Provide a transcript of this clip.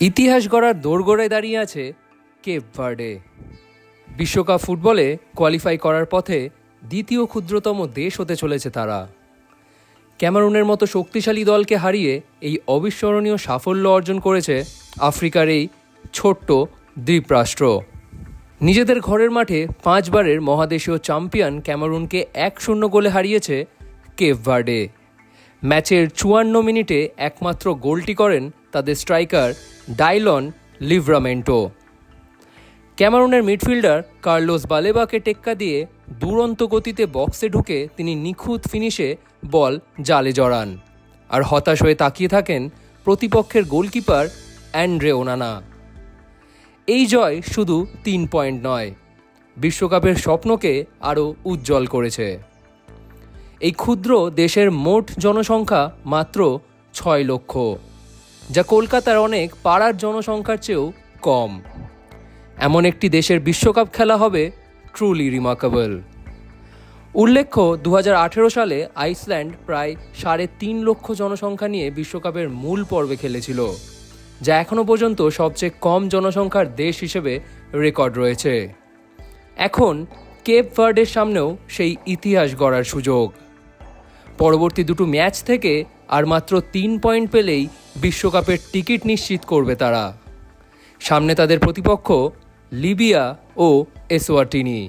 ইতিহাস গড়ার দোরগোড়ায় দাঁড়িয়ে আছে কেপ ভার্ডে। বিশ্বকাপ ফুটবলে কোয়ালিফাই করার পথে দ্বিতীয় ক্ষুদ্রতম দেশ হতে চলেছে তারা। ক্যামারুনের মতো শক্তিশালী দলকে হারিয়ে এই অবিস্মরণীয় সাফল্য অর্জন করেছে আফ্রিকার এই ছোট্ট দ্বীপরাষ্ট্র। নিজেদের ঘরের মাঠে পাঁচবারের মহাদেশীয় চ্যাম্পিয়ন ক্যামারুনকে এক শূন্য গোলে হারিয়েছে কেপ ভার্ডে। ম্যাচের চুয়ান্ন মিনিটে একমাত্র গোলটি করেন তাদের স্ট্রাইকার ডাইলন লিভরামেন্টো। ক্যামারুনের মিডফিল্ডার কার্লোস বালেবাকে টেক্কা দিয়ে দুরন্ত গতিতে বক্সে ঢুকে তিনি নিখুঁত ফিনিশে বল জালে জড়ান। আর হতাশ হয়ে তাকিয়ে থাকেন প্রতিপক্ষের গোলকিপার অ্যান্ড্রে ওনানা। এই জয় শুধু তিন পয়েন্ট নয়, বিশ্বকাপের স্বপ্নকে আরও উজ্জ্বল করেছে। এই ক্ষুদ্র দেশের মোট জনসংখ্যা মাত্র ছয় লক্ষ। যা কলকাতার অনেক পাড়ার জনসংখ্যার চেয়েও কম। এমন একটি দেশের বিশ্বকাপ খেলা হবে ট্রুলি রিমার্কেবল উল্লেখ্য দু হাজার আঠেরো সালে আইসল্যান্ড প্রায় সাড়ে তিন লক্ষ জনসংখ্যা নিয়ে বিশ্বকাপের মূল পর্বে খেলেছিল, যা এখনও পর্যন্ত সবচেয়ে কম জনসংখ্যার দেশ হিসেবে রেকর্ড রয়েছে। এখন, কেপ ভার্ডের সামনেও সেই ইতিহাস গড়ার সুযোগ। পরবর্তী দুটো ম্যাচ থেকে আর মাত্র তিন পয়েন্ট পেলেই বিশ্বকাপের টিকিট নিশ্চিত করবে তারা। সামনে তাদের প্রতিপক্ষ লিবিয়া ও এসওয়াটিনি